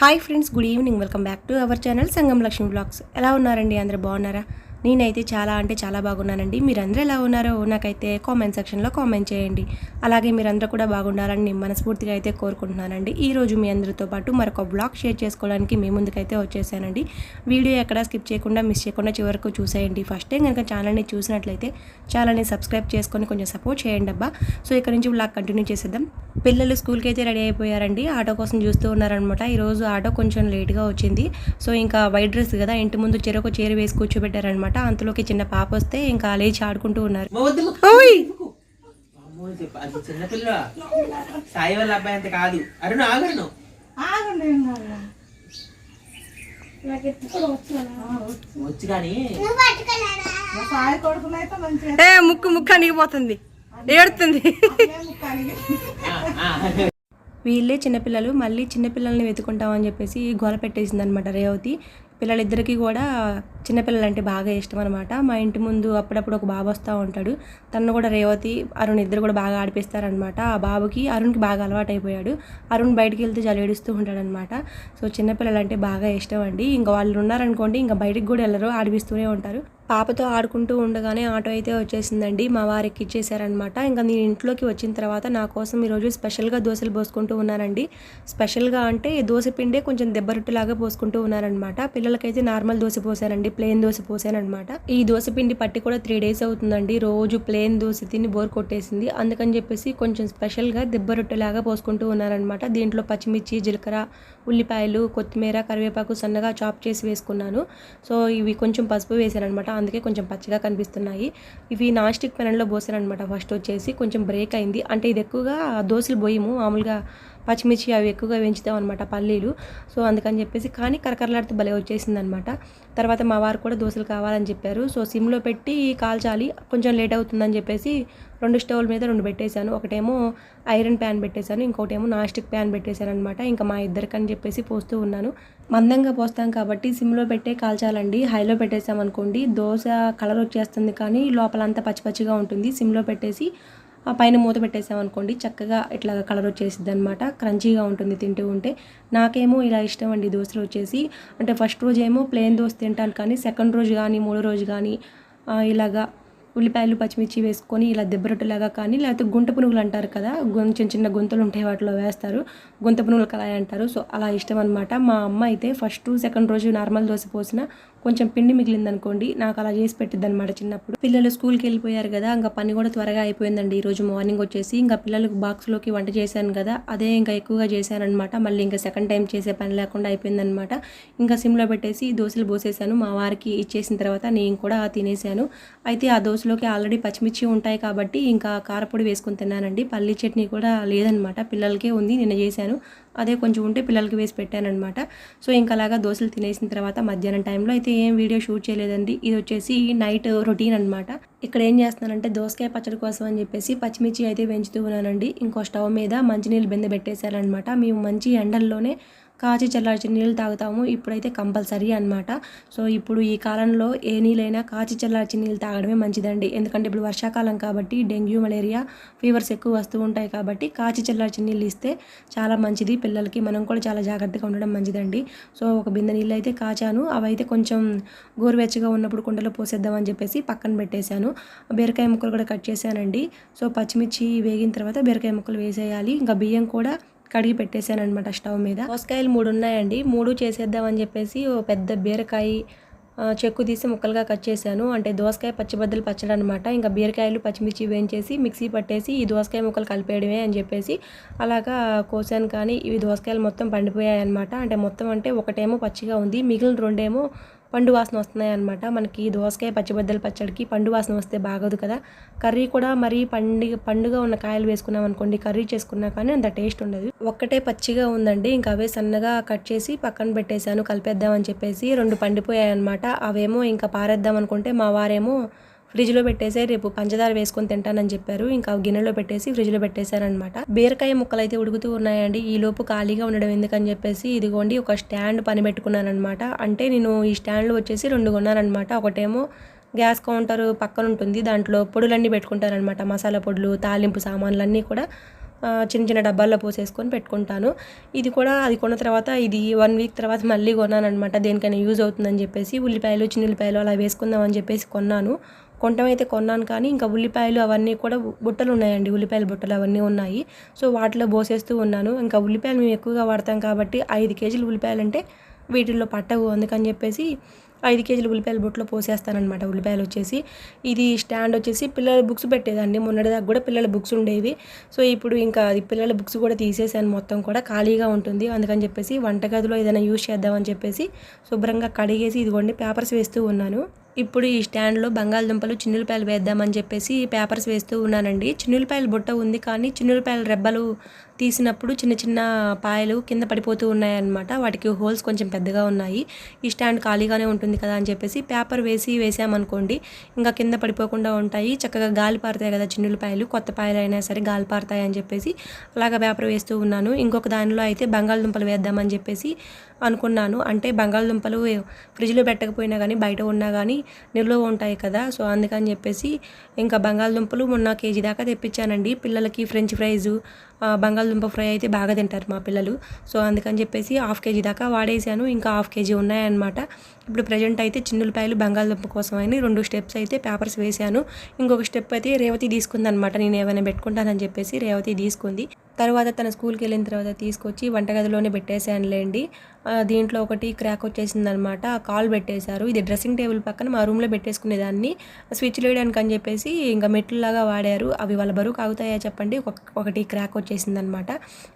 Hi friends good evening. Welcome back to our channel Sangam Lakshmi blogs. ఎలా ఉన్నారండి? అందరూ బాగున్నారా? నేనైతే చాలా అంటే చాలా బాగున్నానండి. మీరందరూ ఎలా ఉన్నారో నాకైతే కామెంట్ సెక్షన్లో కామెంట్ చేయండి. అలాగే మీరందరూ కూడా బాగుండాలని నేను మనస్ఫూర్తిగా అయితే కోరుకుంటున్నానండి. ఈ రోజు మీ అందరితో పాటు మరొక బ్లాగ్ షేర్ చేసుకోవడానికి మీ ముందుకైతే వచ్చేసానండి. వీడియో ఎక్కడా స్కిప్ చేయకుండా మిస్ చేయకుండా చివరకు చూసేయండి. ఫస్ట్ టైం కనుక ఛానల్ని చూసినట్లయితే ఛానల్ని సబ్స్క్రైబ్ చేసుకొని కొంచెం సపోర్ట్ చేయండి అబ్బా. సో ఇక్కడ నుంచి బ్లాగ్ కంటిన్యూ చేసేద్దాం. పిల్లలు స్కూల్కి అయితే రెడీ అయిపోయారండి. ఆటో కోసం చూస్తూ ఉన్నారనమాట ఈరోజు ఆటో కొంచెం లేట్గా వచ్చింది. సో ఇంకా వైట్ డ్రెస్ కదా ఇంటి ముందు చెరొక చీర వేసి కూర్చోబెట్టారనమాట అంతలోకి చిన్న పాప వస్తే ఇంకా లేచి ఆడుకుంటూ ఉన్నారు. వద్దు ఓయ్! అమ్మో చెప్ప అది చిన్నపిల్ల సాయి వాళ్ళ అబ్బాయి అంత కాదు. అరుణ్ ఆగరును వచ్చు కానీ. ఏ ముక్కు ముక్కు అనిగిపోతుంది. ఏడుతుంది. ఆ, ఆ. వీళ్ళే చిన్నపిల్లలు మళ్ళీ చిన్నపిల్లల్ని వెతుకుంటామని చెప్పేసి గోల పెట్టేసింది అనమాట రేవతి. పిల్లలిద్దరికీ కూడా చిన్నపిల్లలు అంటే బాగా ఇష్టం అనమాట మా ఇంటి ముందు అప్పుడప్పుడు ఒక బాబు వస్తూ ఉంటాడు. తను కూడా రేవతి అరుణ్ ఇద్దరు కూడా బాగా ఆడిపిస్తారనమాట. ఆ బాబుకి అరుణ్కి బాగా అలవాటు అయిపోయాడు అరుణ్ బయటికి వెళ్తే చాలా ఏడుస్తూ ఉంటాడనమాట. సో చిన్నపిల్లలు అంటే బాగా ఇష్టం అండి. ఇంకా వాళ్ళు ఉన్నారనుకోండి ఇంకా బయటికి కూడా వెళ్ళరు ఆడిపిస్తూనే ఉంటారు. పాపతో ఆడుకుంటూ ఉండగానే ఆటో అయితే వచ్చేసిందండి. మా వారికి ఇచ్చేసారనమాట ఇంకా నేను ఇంట్లోకి వచ్చిన తర్వాత నా కోసం ఈరోజు స్పెషల్గా దోశలు పోసుకుంటూ ఉన్నానండి. స్పెషల్గా అంటే దోశ పిండే కొంచెం దెబ్బ రొట్టెలాగా పోసుకుంటూ ఉన్నారనమాట పిల్లలకైతే నార్మల్ దోశ పోసానండి. ప్లెయిన్ దోశ పోసానమాట ఈ దోశ పిండి పట్టి కూడా త్రీ డేస్ అవుతుందండి. రోజు ప్లెయిన్ దోశ తిని బోర్ కొట్టేసింది. అందుకని చెప్పేసి కొంచెం స్పెషల్గా దెబ్బరొట్టులాగా పోసుకుంటూ ఉన్నారనమాట దీంట్లో పచ్చిమిర్చి జీలకర్ర ఉల్లిపాయలు కొత్తిమీర కరివేపాకు సన్నగా చాప్ చేసి వేసుకున్నాను. సో ఇవి కొంచెం పసుపు వేసానమాట అందుకే కొంచెం పచ్చిగా కనిపిస్తున్నాయి. ఇవి నాన్ స్టిక్ పెనంలో పోసాను అనమాట ఫస్ట్ వచ్చేసి కొంచెం బ్రేక్ అయింది. అంటే ఇది ఎక్కువగా దోశలు పోయము. మామూలుగా పచ్చిమిర్చి అవి ఎక్కువగా పెంచుతాం అనమాట పల్లీలు. సో అందుకని చెప్పేసి కానీ కరకరలాడితే భలే వచ్చేసింది అనమాట తర్వాత మా వారు కూడా దోశలు కావాలని చెప్పారు. సో సిమ్లో పెట్టి కాల్చాలి. కొంచెం లేట్ అవుతుందని చెప్పేసి రెండు స్టవ్ల మీద రెండు పెట్టేశాను. ఒకటేమో ఐరన్ ప్యాన్ పెట్టేశాను. ఇంకోటేమో నాస్టిక్ ప్యాన్ పెట్టేశాను అనమాట ఇంకా మా ఇద్దరికని చెప్పేసి పోస్తూ ఉన్నాను. మందంగా పోస్తాం కాబట్టి సిమ్లో పెట్టే కాల్చాలండి. హైలో పెట్టేసాం అనుకోండి దోశ కలర్ వచ్చేస్తుంది కానీ లోపలంతా పచ్చి పచ్చిగా ఉంటుంది. సిమ్లో పెట్టేసి పైన మూత పెట్టేసాం అనుకోండి చక్కగా ఇట్లా కలర్ వచ్చేసిద్ది అనమాట క్రంచీగా ఉంటుంది తింటూ ఉంటే. నాకేమో ఇలా ఇష్టం అండి దోశలు వచ్చేసి. అంటే ఫస్ట్ రోజు ఏమో ప్లెయిన్ దోశ తింటాను కానీ సెకండ్ రోజు కానీ మూడో రోజు కానీ ఇలాగా ఉల్లిపాయలు పచ్చిమిర్చి వేసుకొని ఇలా దెబ్బరొట్టులాగా కానీ లేకపోతే గుంట పునుగులు అంటారు కదా చిన్న చిన్న గుంతలు ఉంటాయి వాటిలో వేస్తారు. గుంత పునుగులు కలాయి అంటారు. సో అలా ఇష్టం అనమాట మా అమ్మ అయితే ఫస్ట్ సెకండ్ రోజు నార్మల్ దోశ పోసిన కొంచెం పిండి మిగిలింది అనుకోండి నాకు అలా చేసి పెట్టిద్ది అనమాట చిన్నప్పుడు. పిల్లలు స్కూల్కి వెళ్ళిపోయారు కదా ఇంకా పని కూడా త్వరగా అయిపోయిందండి. ఈ రోజు మార్నింగ్ వచ్చేసి ఇంకా పిల్లలకు బాక్స్లోకి వంట చేశాను కదా అదే ఇంకా ఎక్కువగా చేశానమాట మళ్ళీ ఇంకా సెకండ్ టైం చేసే పని లేకుండా అయిపోయిందనమాట ఇంకా సిమ్లో పెట్టేసి దోశలు పోసేసాను మా వారికి ఇచ్చేసిన తర్వాత నేను కూడా తినేసాను అయితే ఆ దోశలోకి ఆల్రెడీ పచ్చిమిర్చి ఉంటాయి కాబట్టి ఇంకా కారపొడి వేసుకొని తిన్నానండి. పల్లీ చట్నీ కూడా లేదనమాట పిల్లలకే ఉంది నిన్న చేశాను. అదే కొంచెం ఉంటే పిల్లలకి వేసి పెట్టానమాట సో ఇంకా అలాగా దోశలు తినేసిన తర్వాత మధ్యాహ్నం టైంలో అయితే ఏం వీడియో షూట్ చేయలేదండి. ఇది వచ్చేసి నైట్ రొటీన్ అనమాట ఇక్కడ ఏం చేస్తున్నానంటే దోసకాయ పచ్చడి కోసం అని చెప్పేసి పచ్చిమిర్చి అయితే పెంచుతూ ఉన్నానండి. ఇంకో స్టవ్ మీద మంచినీళ్ళు బెంద పెట్టేశారనమాట మేము మంచి ఎండల్లోనే కాచి చల్లార్చిన నీళ్ళు తాగుతాము. ఇప్పుడైతే కంపల్సరీ అన్నమాట. సో ఇప్పుడు ఈ కాలంలో ఏ నీళ్ళైనా కాచి చల్లార్చిన నీళ్ళు తాగడమే మంచిదండి. ఎందుకంటే ఇప్పుడు వర్షాకాలం కాబట్టి డెంగ్యూ మలేరియా ఫీవర్స్ ఎక్కువ వస్తూ ఉంటాయి కాబట్టి కాచి చల్లార్చిన నీళ్ళు ఇస్తే చాలా మంచిది. పిల్లలకి మనం కూడా చాలా జాగ్రత్తగా ఉండడం మంచిదండి. సో ఒక బిందె నీళ్ళు అయితే కాచాను. అవైతే కొంచెం గోరువెచ్చగా ఉన్నప్పుడు కుండలో పోసేద్దామని చెప్పేసి పక్కన పెట్టేశాను. బీరకాయ ముక్కలు కూడా కట్ చేశానండి. సో పచ్చిమిర్చి వేగిన తర్వాత బీరకాయ ముక్కలు వేసేయాలి. ఇంకా బియ్యం కూడా కడిగి పెట్టేశాను అనమాట స్టవ్ మీద. దోసకాయలు మూడు ఉన్నాయండి. మూడు చేసేద్దామని చెప్పేసి ఓ పెద్ద బీరకాయ చెక్కు తీసి ముక్కలుగా కట్ చేశాను. అంటే దోసకాయ పచ్చిబద్దలు పచ్చడి అనమాట ఇంకా బీరకాయలు పచ్చిమిర్చి వేయించేసి మిక్సీ పట్టేసి ఈ దోసకాయ ముక్కలు కలిపేయడమే అని చెప్పేసి అలాగా కోసాను. కానీ ఇవి దోసకాయలు మొత్తం పండిపోయాయి అనమాట అంటే మొత్తం అంటే ఒకటేమో పచ్చిగా ఉంది. మిగిలిన రెండేమో పండు వాసన వస్తున్నాయి అనమాట మనకి దోసకాయ పచ్చిబద్దల పచ్చడికి పండు వాసన వస్తే బాగోదు కదా. కర్రీ కూడా మరీ పండుగ పండుగ ఉన్న కాయలు వేసుకున్నాం అనుకోండి కర్రీ చేసుకున్నా కానీ అంత టేస్ట్ ఉండదు. ఒక్కటే పచ్చిగా ఉందండి. ఇంకా అవే సన్నగా కట్ చేసి పక్కన పెట్టేశాను కలిపేద్దామని చెప్పేసి రెండు పండిపోయాయి అనమాట అవేమో ఇంకా పారేద్దాం అనుకుంటే మా వారేమో ఫ్రిడ్జ్లో పెట్టేసి రేపు పంచదార వేసుకొని తింటానని చెప్పారు. ఇంకా గిన్నెలో పెట్టేసి ఫ్రిడ్జ్లో పెట్టేశారనమాట. బీరకాయ ముక్కలు అయితే ఉడుకుతూ ఉన్నాయండి. ఈ లోపు ఖాళీగా ఉండడం ఎందుకని చెప్పేసి ఇదిగోండి ఒక స్టాండ్ పని పెట్టుకున్నాను అనమాట అంటే నేను ఈ స్టాండ్లో వచ్చేసి రెండు కొన్నానమాట ఒకటేమో గ్యాస్ కౌంటర్ పక్కన ఉంటుంది. దాంట్లో పొడులన్నీ పెట్టుకుంటారనమాట. మసాలా పొడులు తాలింపు సామాన్లు అన్నీ కూడా చిన్న చిన్న డబ్బాల్లో పోసేసుకొని పెట్టుకుంటాను. ఇది కూడా అది కొన్న తర్వాత ఇది వన్ వీక్ తర్వాత మళ్ళీ కొన్నాను అనమాట దేనికైనా యూజ్ అవుతుందని చెప్పేసి ఉల్లిపాయలు చిన్న ఉల్లిపాయలు అలా వేసుకుందాం అని చెప్పేసి కొన్నాను. కొంటమైతే కొన్నాను కానీ ఇంకా ఉల్లిపాయలు అవన్నీ కూడా బుట్టలు ఉన్నాయండి. ఉల్లిపాయల బుట్టలు అవన్నీ ఉన్నాయి. సో వాటిలో పోసేస్తూ ఉన్నాను. ఇంకా ఉల్లిపాయలు మేము ఎక్కువగా వాడతాం కాబట్టి ఐదు కేజీలు ఉల్లిపాయలు అంటే వీటిల్లో పట్టవు. అందుకని చెప్పేసి ఐదు కేజీలు ఉల్లిపాయల బుట్టలో పోసేస్తానమాట ఉల్లిపాయలు వచ్చేసి ఇది స్టాండ్ వచ్చేసి పిల్లల బుక్స్ పెట్టేదండి. మొన్నటిదాకా కూడా పిల్లల బుక్స్ ఉండేవి. సో ఇప్పుడు ఇంకా అది పిల్లల బుక్స్ కూడా తీసేసాను మొత్తం కూడా ఖాళీగా ఉంటుంది. అందుకని చెప్పేసి వంటగదిలో ఏదైనా యూజ్ చేద్దామని చెప్పేసి శుభ్రంగా కడిగేసి ఇదిగోండి పేపర్స్ వేస్తూ ఉన్నాను. ఇప్పుడు ఈ స్టాండ్లో బంగాళదుంపలు చిన్నులపాయలు వేద్దామని చెప్పేసి పేపర్స్ వేస్తూ ఉన్నానండి. చిన్నులపాయల బుట్ట ఉంది కానీ చిన్నులపాయల రెబ్బలు తీసినప్పుడు చిన్న చిన్న పాయలు కింద పడిపోతూ ఉన్నాయన్నమాట. వాటికి హోల్స్ కొంచెం పెద్దగా ఉన్నాయి. ఈ స్టాండ్ ఖాళీగానే ఉంటుంది కదా అని చెప్పేసి పేపర్ వేసి వేసామనుకోండి ఇంకా కింద పడిపోకుండా ఉంటాయి. చక్కగా గాలి పారుతాయి కదా చిన్నులపాయలు కొత్త పాయలు అయినా సరే గాలి పారుతాయి అని చెప్పేసి అలాగ పేపర్ వేస్తూ ఉన్నాను. ఇంకొక దానిలో అయితే బంగాళదుంపలు వేద్దామని చెప్పేసి అనుకున్నాను. అంటే బంగాళదుంపలు ఫ్రిడ్జ్లో పెట్టకపోయినా కానీ బయట ఉన్నా కానీ నిల్వ ఉంటాయి కదా. సో అందుకని చెప్పేసి ఇంకా బంగాళదుంపలు మొన్న కేజీ దాకా తెప్పించానండి. పిల్లలకి ఫ్రెంచ్ ఫ్రైజు బంగాళ బంగాళదుంప ఫ్రై అయితే బాగా తింటారు మా పిల్లలు. సో అందుకని చెప్పేసి హాఫ్ కేజీ దాకా వాడేసాను. ఇంకా హాఫ్ కేజీ ఉన్నాయన్నమాట. ఇప్పుడు ప్రజెంట్ అయితే చిన్నులపాయలు బంగాళదుంప కోసం అని రెండు స్టెప్స్ అయితే పేపర్స్ వేసాను. ఇంకొక స్టెప్ అయితే రేవతి తీసుకుంది అనమాట నేను ఏమైనా పెట్టుకుంటానని చెప్పేసి రేవతి తీసుకుంది. తర్వాత తన స్కూల్కి వెళ్ళిన తర్వాత తీసుకొచ్చి వంటగదిలోనే పెట్టేశానులేండి. దీంట్లో ఒకటి క్రాక్ వచ్చేసింది అనమాట కాల్ పెట్టేశారు. ఇది డ్రెస్సింగ్ టేబుల్ పక్కన మా రూమ్లో పెట్టేసుకునేదాన్ని. స్విచ్ వేయడానికి అని చెప్పేసి ఇంకా మెట్లులాగా వాడారు. అవి వాళ్ళ బరువు కాగుతాయా చెప్పండి. ఒక- ఒకటి క్రాక్ వచ్చేసింది అనమాట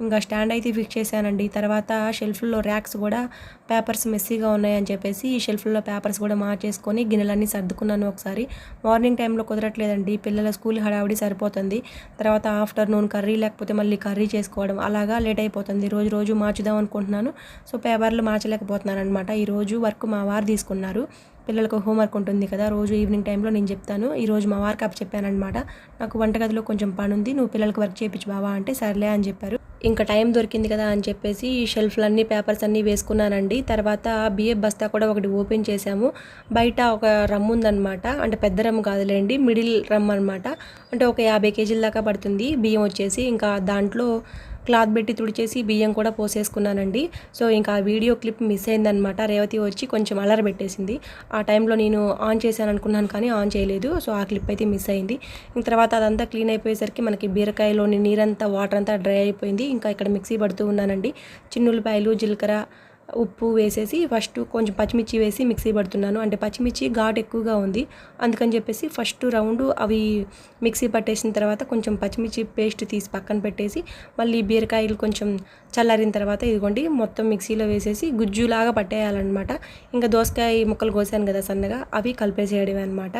ఇంకా స్టాండ్ అయితే ఫిక్స్ చేశానండి. తర్వాత షెల్ఫ్లో ర్యాక్స్ కూడా పేపర్స్ మెస్సీగా ఉన్నాయని చెప్పేసి ఈ షెల్ఫ్లో పేపర్స్ కూడా మార్చేసుకొని గిన్నెలన్నీ సర్దుకున్నాను ఒకసారి. మార్నింగ్ టైంలో కుదరట్లేదండి. పిల్లల స్కూల్ హడావిడి సరిపోతుంది. తర్వాత ఆఫ్టర్నూన్ కర్రీ లేకపోతే మళ్ళీ కర్రీ చేసుకోవడం అలాగా లేట్ అయిపోతుంది. రోజు రోజు మార్చుదాం అనుకుంటున్నాను. సో పేపర్లు మార్చలేకపోతున్నాను అనమాట ఈరోజు వర్క్ మా వారు తీసుకున్నారు. పిల్లలకు హోంవర్క్ ఉంటుంది కదా రోజు ఈవినింగ్ టైంలో నేను చెప్తాను. ఈరోజు మా వారికి అప్ చెప్పానమాట నాకు వంటగదిలో కొంచెం పని ఉంది నువ్వు పిల్లలకు వర్క్ చేయించు బావా అంటే సర్లే అని చెప్పారు. ఇంకా టైం దొరికింది కదా అని చెప్పేసి ఈ షెల్ఫ్లన్నీ పేపర్స్ అన్నీ వేసుకున్నానండి. తర్వాత బిఏ బస్తా కూడా ఒకటి ఓపెన్ చేశాము. బయట ఒక రమ్ ఉందనమాట అంటే పెద్ద రమ్ కాదులేండి మిడిల్ రమ్ అనమాట అంటే ఒక యాభై కేజీల దాకా పడుతుంది బియ్యం వచ్చేసి. ఇంకా దాంట్లో క్లాత్ పెట్టి తుడిచేసి బియ్యం కూడా పోసేసుకున్నానండి. సో ఇంకా ఆ వీడియో క్లిప్ మిస్ అయిందనమాట రేవతి వచ్చి కొంచెం అలర పెట్టేసింది. ఆ టైంలో నేను ఆన్ చేశాను అనుకున్నాను కానీ ఆన్ చేయలేదు. సో ఆ క్లిప్ అయితే మిస్ అయింది. ఇంక తర్వాత అదంతా క్లీన్ అయిపోయేసరికి మనకి బీరకాయలోని నీరంతా వాటర్ అంతా డ్రై అయిపోయింది. ఇంకా ఇక్కడ మిక్సీ పడుతూ ఉన్నానండి. చిన్నులపాయలు జీలకర్ర ఉప్పు వేసేసి ఫస్ట్ కొంచెం పచ్చిమిర్చి వేసి మిక్సీ పడుతున్నాను. అంటే పచ్చిమిర్చి ఘాటు ఎక్కువగా ఉంది. అందుకని చెప్పేసి ఫస్ట్ రౌండ్ అవి మిక్సీ పట్టేసిన తర్వాత కొంచెం పచ్చిమిర్చి పేస్ట్ తీసి పక్కన పెట్టేసి మళ్ళీ బీరకాయలు కొంచెం చల్లారిన తర్వాత ఇదిగోండి మొత్తం మిక్సీలో వేసేసి గుజ్జులాగా పట్టేయాలన్నమాట. ఇంకా దోసకాయ ముక్కలు కోసాను కదా సన్నగా అవి కలిపేసేయడమే అనమాట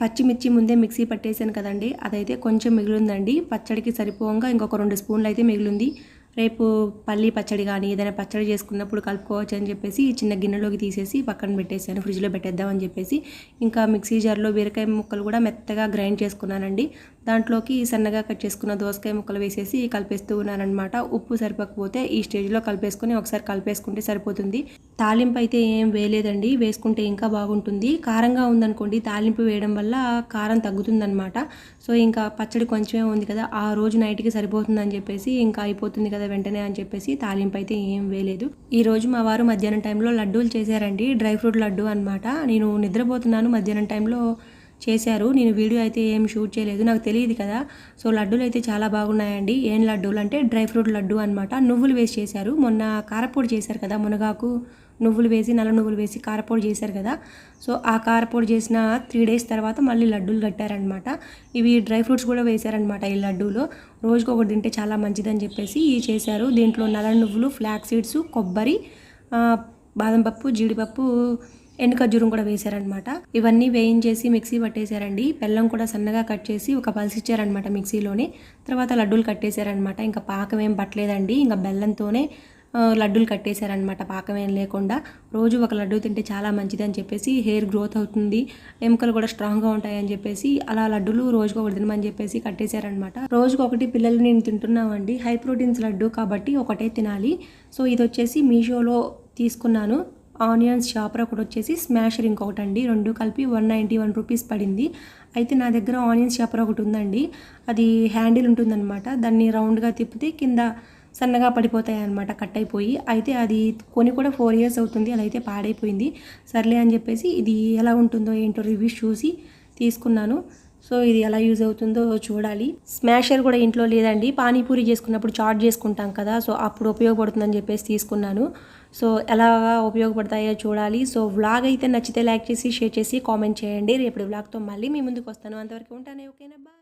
పచ్చిమిర్చి ముందే మిక్సీ పట్టేసాను కదండి అదైతే కొంచెం మిగిలిందండి. పచ్చడికి సరిపోగా ఇంకొక రెండు స్పూన్లు అయితే మిగిలింది. రేపు పల్లి పచ్చడి కానీ ఏదైనా పచ్చడి చేసుకున్నప్పుడు కలుపుకోవచ్చు అని చెప్పేసి చిన్న గిన్నెలోకి తీసేసి పక్కన పెట్టేశాను. ఫ్రిడ్జ్లో పెట్టేద్దామని చెప్పేసి. ఇంకా మిక్సీ జార్లో బీరకాయ ముక్కలు కూడా మెత్తగా గ్రైండ్ చేసుకున్నానండి. దాంట్లోకి సన్నగా కట్ చేసుకున్న దోసకాయ ముక్కలు వేసేసి కలిపేస్తూ ఉన్నారనమాట ఉప్పు సరిపోకపోతే ఈ స్టేజ్లో కలిపేసుకొని ఒకసారి కలిపేసుకుంటే సరిపోతుంది. తాలింపు అయితే ఏం వేయలేదండి వేసుకుంటే ఇంకా బాగుంటుంది. కారంగా ఉందనుకోండి తాలింపు వేయడం వల్ల కారం తగ్గుతుందనమాట సో ఇంకా పచ్చడి కొంచెమే ఉంది కదా ఆ రోజు నైట్కి సరిపోతుందని చెప్పేసి ఇంకా అయిపోతుంది కదా వెంటనే అని చెప్పేసి తాలింపు అయితే ఏం వేయలేదు. ఈ రోజు మా వారు మధ్యాహ్నం టైంలో లడ్డూలు చేశారండి డ్రై ఫ్రూట్ లడ్డు అనమాట నేను నిద్రపోతున్నాను మధ్యాహ్నం టైంలో చేశారు. నేను వీడియో అయితే ఏం షూట్ చేయలేదు. నాకు తెలియదు కదా. సో లడ్డూలు అయితే చాలా బాగున్నాయండి. ఏం లడ్డూలు అంటే డ్రై ఫ్రూట్ లడ్డు అనమాట నువ్వులు వేసి చేశారు. మొన్న కారపొడి చేశారు కదా మునగాకు. నువ్వులు వేసి నల్ల నువ్వులు వేసి కారపొడి చేశారు కదా. సో ఆ కారపొడి చేసిన త్రీ డేస్ తర్వాత మళ్ళీ లడ్డూలు కట్టారనమాట ఇవి డ్రై ఫ్రూట్స్ కూడా వేశారనమాట ఈ లడ్డూలో. రోజుకు ఒకటి తింటే చాలా మంచిదని చెప్పేసి ఇవి చేశారు. దీంట్లో నల్ల నువ్వులు ఫ్లాక్ సీడ్స్ కొబ్బరి బాదంపప్పు బాదం పప్పు జీడిపప్పు ఎండు ఖర్జూరం కూడా వేశారనమాట ఇవన్నీ వేయించేసి మిక్సీ పట్టేశారండి. బెల్లం కూడా సన్నగా కట్ చేసి ఒక పల్స్ ఇచ్చారనమాట మిక్సీలోనే. తర్వాత లడ్డూలు కట్టేశారనమాట ఇంకా పాకం ఏం పట్టలేదండి. ఇంకా బెల్లంతోనే లడ్డూలు కట్టేశారనమాట పాకం ఏం లేకుండా. రోజు ఒక లడ్డు తింటే చాలా మంచిది అని చెప్పేసి హెయిర్ గ్రోత్ అవుతుంది. ఎముకలు కూడా స్ట్రాంగ్గా ఉంటాయని చెప్పేసి అలా లడ్డూలు రోజుకు ఒకటి తినమని చెప్పేసి కట్టేశారనమాట రోజుకు ఒకటి పిల్లలు నేను తింటున్నామండి. హై ప్రోటీన్స్ లడ్డు కాబట్టి ఒకటే తినాలి. సో ఇది వచ్చేసి మీషోలో తీసుకున్నాను. ఆనియన్స్ షాపర్ ఒకటి వచ్చేసి స్మాషర్ ఇంకొకటి అండి రెండు కలిపి వన్ నైంటీ వన్ రూపీస్ పడింది. అయితే నా దగ్గర ఆనియన్స్ షాపర్ ఒకటి ఉందండి. అది హ్యాండిల్ ఉంటుందన్నమాట. దాన్ని రౌండ్గా తిప్పితే కింద సన్నగా పడిపోతాయి అన్నమాట కట్ అయిపోయి అయితే అది కొని కూడా ఫోర్ ఇయర్స్ అవుతుంది. అదైతే పాడైపోయింది. సర్లే అని చెప్పేసి ఇది ఎలా ఉంటుందో ఏంటో రివ్యూస్ చూసి తీసుకున్నాను. సో ఇది ఎలా యూజ్ అవుతుందో చూడాలి. స్మాషర్ కూడా ఇంట్లో లేదండి. పానీపూరి చేసుకున్నప్పుడు చాట్ చేసుకుంటాం కదా. సో అప్పుడు ఉపయోగపడుతుందని చెప్పేసి తీసుకున్నాను. సో ఎలా ఉపయోగపడతాయో చూడాలి. సో వ్లాగ్ అయితే నచ్చితే లైక్ చేసి షేర్ చేసి కామెంట్ చేయండి. రేపటి వ్లాగ్తో మళ్ళీ మీ ముందుకు వస్తాను. అంతవరకు ఉంటానే. ఓకేనా? బాయ్